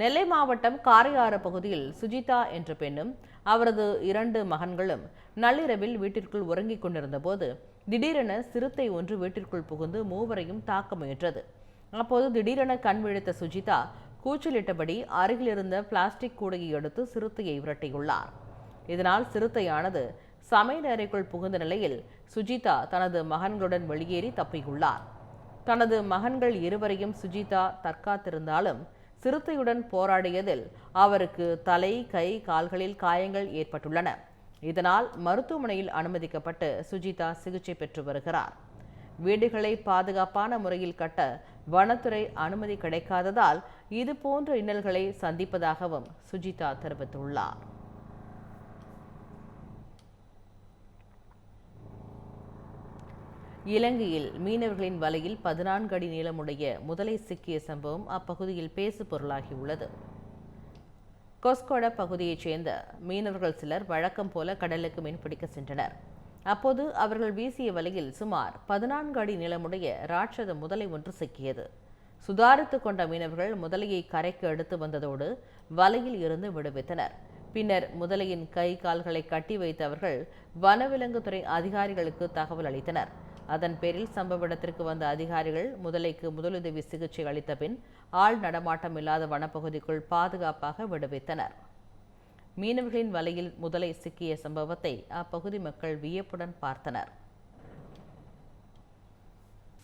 நெல்லை மாவட்டம் காரையாறு பகுதியில் சுஜிதா என்ற பெண்ணும் அவரது இரண்டு மகன்களும் நள்ளிரவில் வீட்டிற்குள் உறங்கிக் கொண்டிருந்த போது திடீரென சிறுத்தை ஒன்று வீட்டிற்குள் புகுந்து மூவரையும் தாக்க முயன்றது. அப்போது திடீரென கண் விழித்த சுஜிதா கூச்சலிட்டபடி அருகில் இருந்த பிளாஸ்டிக் கூடையை எடுத்து சிறுத்தையை விரட்டியுள்ளார். இதனால் சிறுத்தையானது சமையல் அறைக்குள் புகுந்த நிலையில் சுஜிதா தனது மகன்களுடன் வெளியேறி தப்பியுள்ளார். தனது மகன்கள் இருவரையும் சுஜிதா தற்காத்திருந்தாலும் சிறுத்தையுடன் போராடியதில் அவருக்கு தலை கை கால்களில் காயங்கள் ஏற்பட்டுள்ளன. இதனால் மருத்துவமனையில் அனுமதிக்கப்பட்டு சுஜிதா சிகிச்சை பெற்று வருகிறார். வீடுகளை பாதுகாப்பான முறையில் கட்ட வனத்துறை அனுமதி கிடைக்காததால் இது போன்ற இன்னல்களை சந்திப்பதாகவும் சுஜிதா தெரிவித்துள்ளார். இலங்கையில் மீனவர்களின் வலையில் பதினான்கு அடி நீளமுடைய முதலை சிக்கிய சம்பவம் அப்பகுதியில் பேசு பொருளாகியுள்ளது. கொஸ்கொட பகுதியைச் சேர்ந்த மீனவர்கள் சிலர் வழக்கம் போல கடலுக்கு மீன்பிடிக்க சென்றனர். அப்போது அவர்கள் வீசிய வலையில் சுமார் பதினான்கு அடி நீளமுடைய ராட்சத முதலை ஒன்று சிக்கியது. சுதாரித்து கொண்ட மீனவர்கள் முதலையை கரைக்கு எடுத்து வந்ததோடு வலையில் இருந்து விடுவித்தனர். பின்னர் முதலையின் கை கால்களை கட்டி வைத்தவர்கள் வனவிலங்குத்துறை அதிகாரிகளுக்கு தகவல் அளித்தனர். அதன் பேரில் சம்பவ இடத்திற்கு வந்த அதிகாரிகள் முதலைக்கு முதலுதவி சிகிச்சை அளித்த பின் ஆள் நடமாட்டம் இல்லாத வனப்பகுதிக்குள் பாதுகாப்பாக விடுவித்தனர். மீனவர்களின் வலையில் முதலை சிக்கிய சம்பவத்தை அப்பகுதி மக்கள் வியப்புடன் பார்த்தனர்.